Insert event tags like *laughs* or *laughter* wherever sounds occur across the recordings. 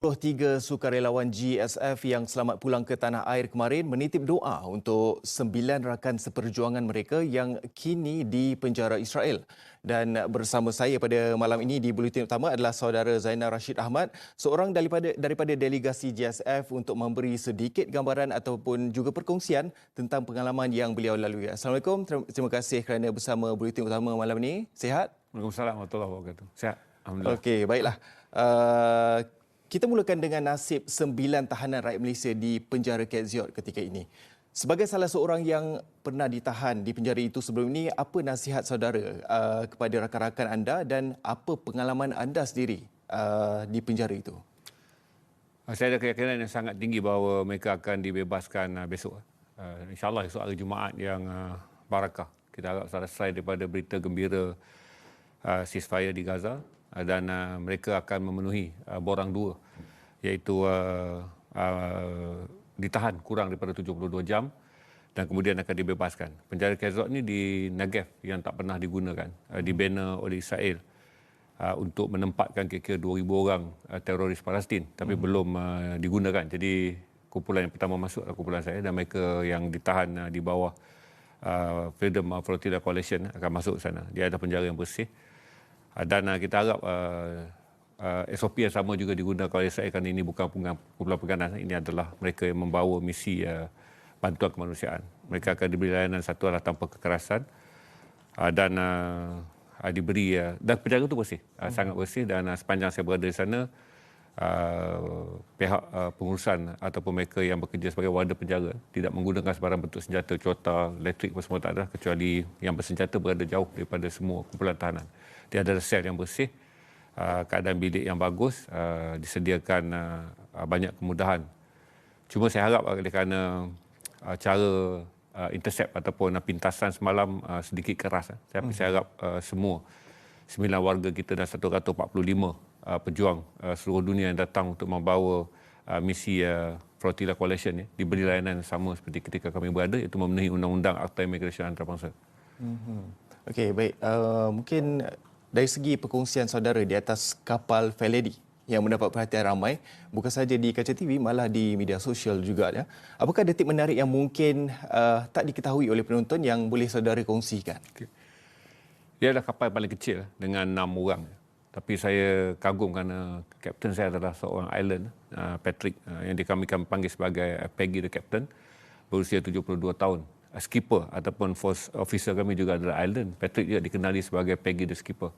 23 sukarelawan GSF yang selamat pulang ke tanah air kemarin menitip doa untuk sembilan rakan seperjuangan mereka yang kini di penjara Israel. Dan bersama saya pada malam ini di Buletin Utama adalah saudara Zainal Rashid Ahmad, seorang daripada daripada delegasi GSF untuk memberi sedikit gambaran ataupun juga perkongsian tentang pengalaman yang beliau lalui. Assalamualaikum, terima kasih kerana bersama Buletin Utama malam ini. Sihat? Waalaikumsalam warahmatullahi wabarakatuh. Sihat. Alhamdulillah. Okey, baiklah. Uh, kita mulakan dengan nasib sembilan tahanan rakyat Malaysia di penjara Keziot ketika ini. Sebagai salah seorang yang pernah ditahan di penjara itu sebelum ini, apa nasihat saudara uh, kepada rakan-rakan anda dan apa pengalaman anda sendiri uh, di penjara itu? Uh, saya ada keyakinan yang sangat tinggi bahawa mereka akan dibebaskan uh, besok. Uh, InsyaAllah esok hari Jumaat yang uh, barakah. Kita harap selesai daripada berita gembira uh, ceasefire di Gaza dan uh, mereka akan memenuhi uh, borang dua iaitu uh, uh, ditahan kurang daripada 72 jam dan kemudian akan dibebaskan. Penjara Kezot ni di Negev yang tak pernah digunakan, uh, dibina oleh Israel uh, untuk menempatkan kira-kira 2,000 orang uh, teroris Palestin tapi hmm. belum uh, digunakan. Jadi kumpulan yang pertama masuk adalah kumpulan saya dan mereka yang ditahan uh, di bawah uh, Freedom Flotilla Coalition akan masuk sana. Dia ada penjara yang bersih. Uh, dan uh, kita harap uh, uh, SOP yang sama juga digunakan oleh Israel kerana ini bukan kumpulan perganas. Ini adalah mereka yang membawa misi uh, bantuan kemanusiaan. Mereka akan diberi layanan satu arah tanpa kekerasan uh, dan uh, diberi uh, dan penjaga itu bersih, uh, hmm. sangat bersih dan uh, sepanjang saya berada di sana uh, pihak uh, pengurusan ataupun mereka yang bekerja sebagai warga penjara tidak menggunakan sebarang bentuk senjata, cota, elektrik apa semua tak ada kecuali yang bersenjata berada jauh daripada semua kumpulan tahanan. Dia ada sel yang bersih Uh, keadaan bilik yang bagus, uh, disediakan uh, banyak kemudahan. Cuma saya harap oleh kerana cara intercept ataupun pintasan semalam sedikit keras. Tapi saya harap semua sembilan warga kita dan 145 pejuang seluruh dunia yang datang untuk membawa misi Flotilla Coalition ya, diberi layanan sama seperti ketika kami berada iaitu memenuhi undang-undang Akta Imigresen Antarabangsa. Mm-hmm. Okey, baik. Uh, mungkin dari segi perkongsian saudara di atas kapal Feledi yang mendapat perhatian ramai bukan saja di kaca TV malah di media sosial juga ya. Apakah detik menarik yang mungkin uh, tak diketahui oleh penonton yang boleh saudara kongsikan? Okay. Dia adalah kapal paling kecil dengan enam orang. Tapi saya kagum kerana kapten saya adalah seorang island, uh, Patrick, uh, yang kami kami panggil sebagai Peggy the Captain, berusia 72 tahun skipper ataupun force officer kami juga adalah Island. Patrick juga dikenali sebagai Peggy the skipper.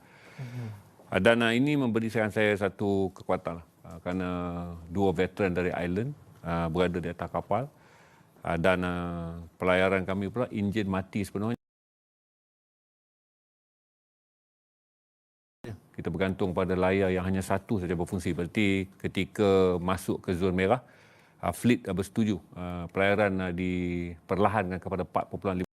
Dan ini memberi saya satu kekuatan kerana dua veteran dari Island berada di atas kapal. Dan pelayaran kami pula enjin mati sepenuhnya. Kita bergantung pada layar yang hanya satu saja berfungsi. Berarti ketika masuk ke zon merah, uh, fleet uh, bersetuju uh, pelayaran uh, diperlahankan kepada 4.5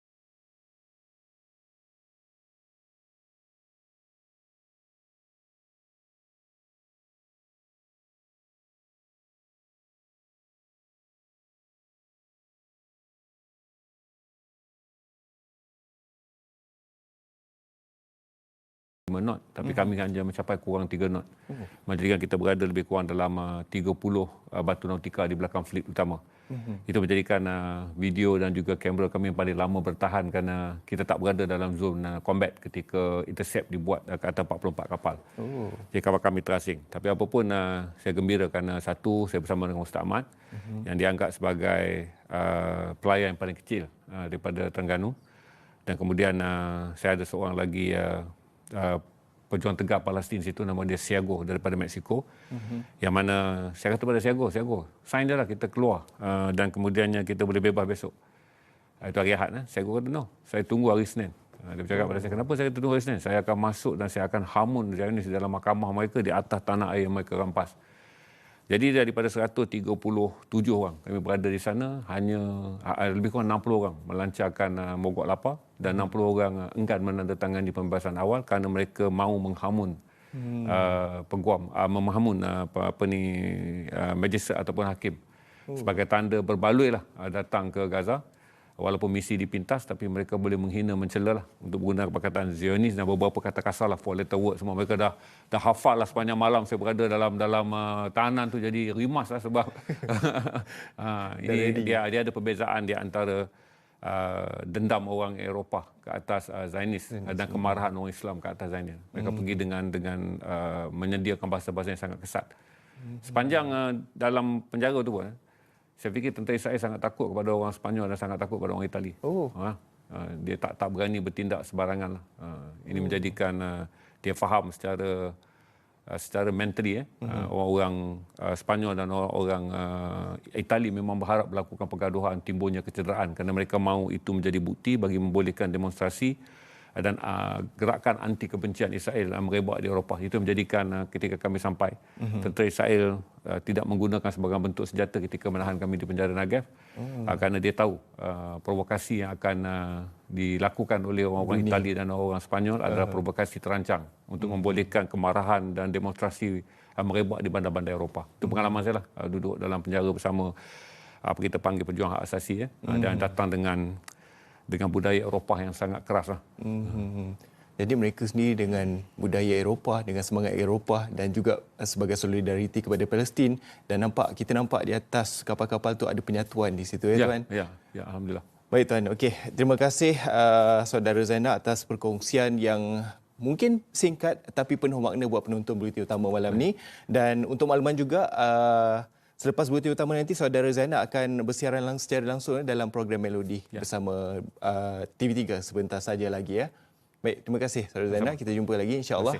5 knot tapi hmm. kami hanya mencapai kurang 3 knot. Hmm. Menjadikan kita berada lebih kurang dalam uh, 30 uh, batu nautika di belakang fleet utama. Hmm. Itu menjadikan uh, video dan juga kamera kami yang paling lama bertahan kerana kita tak berada dalam zon uh, combat ketika intercept dibuat uh, ke atas 44 kapal. Oh. Jadi kapal kami terasing. Tapi apapun uh, saya gembira kerana satu saya bersama dengan Ustaz Ahmad hmm. yang dianggap sebagai uh, pelayan yang paling kecil uh, daripada Terengganu dan kemudian uh, saya ada seorang lagi uh, uh, pejuang tegak Palestin situ nama dia Siago daripada Mexico uh-huh. yang mana saya kata pada Siago Siago sign dia lah kita keluar. Uh, dan kemudiannya kita boleh bebas besok. Uh, itu hari Ahad eh? Siago kata no saya tunggu hari Senin. Uh, dia bercakap pada saya kenapa saya tunggu hari Senin? Saya akan masuk dan saya akan hamun di dalam mahkamah mereka di atas tanah air yang mereka rampas. Jadi daripada 137 orang kami berada di sana hanya uh, lebih kurang 60 orang melancarkan uh, mogok lapar dan 60 orang uh, enggan menandatangani pembebasan awal kerana mereka mahu menghamun hmm. uh, peguam uh, menghamun uh, apa, apa ni uh, magistrate ataupun hakim. Oh. sebagai tanda berbaloi lah uh, datang ke Gaza. Walaupun misi dipintas tapi mereka boleh menghina mencela lah untuk menggunakan perkataan Zionis. Dan beberapa kata kasar lah four letter word semua. Mereka dah dah hafal lah sepanjang malam saya berada dalam dalam uh, tahanan tu. Jadi rimas lah sebab *laughs* uh, ini dia dia ada perbezaan di antara uh, dendam orang Eropah ke atas uh, Zionis dan kemarahan orang Islam ke atas Zionis mereka hmm. pergi dengan dengan uh, menyediakan bahasa-bahasa yang sangat kesat sepanjang uh, dalam penjara tu pun saya fikir tentera Israel sangat takut kepada orang Sepanyol dan sangat takut kepada orang Itali. Oh. Ha? Uh, dia tak tak berani bertindak sebarangan lah. Uh, ini oh. menjadikan uh, dia faham secara uh, secara mentally eh uh-huh. uh, orang-orang uh, Sepanyol dan orang-orang uh, Itali memang berharap melakukan pergaduhan timbulnya kecederaan kerana mereka mahu itu menjadi bukti bagi membolehkan demonstrasi dan uh, gerakan anti kebencian Israel uh, merebak di Eropah itu menjadikan uh, ketika kami sampai uh-huh. tentera Israel uh, tidak menggunakan sebagai bentuk senjata ketika menahan kami di penjara Negev uh-huh. uh, kerana dia tahu uh, provokasi yang akan uh, dilakukan oleh orang-orang Itali dan orang Spanyol adalah provokasi terancang untuk uh-huh. membolehkan kemarahan dan demonstrasi uh, merebak di bandar-bandar Eropah. Itu pengalaman saya lah uh, duduk dalam penjara bersama apa kita panggil pejuang hak asasi ya uh, dan datang dengan dengan budaya Eropah yang sangat keras lah. Mm-hmm. Jadi mereka sendiri dengan budaya Eropah, dengan semangat Eropah dan juga sebagai solidariti kepada Palestin dan nampak kita nampak di atas kapal-kapal tu ada penyatuan di situ ya, ya tuan. Ya, ya alhamdulillah. Baik tuan. Okey, terima kasih uh, saudara Zainal atas perkongsian yang mungkin singkat tapi penuh makna buat penonton berita utama malam ni dan untuk makluman juga uh, Selepas berita utama nanti, saudara Zainal akan bersiaran lang secara langsung eh, dalam program Melodi ya. bersama uh, TV3 sebentar saja lagi ya. Baik, terima kasih saudara Zainal. Kita jumpa lagi insya-Allah.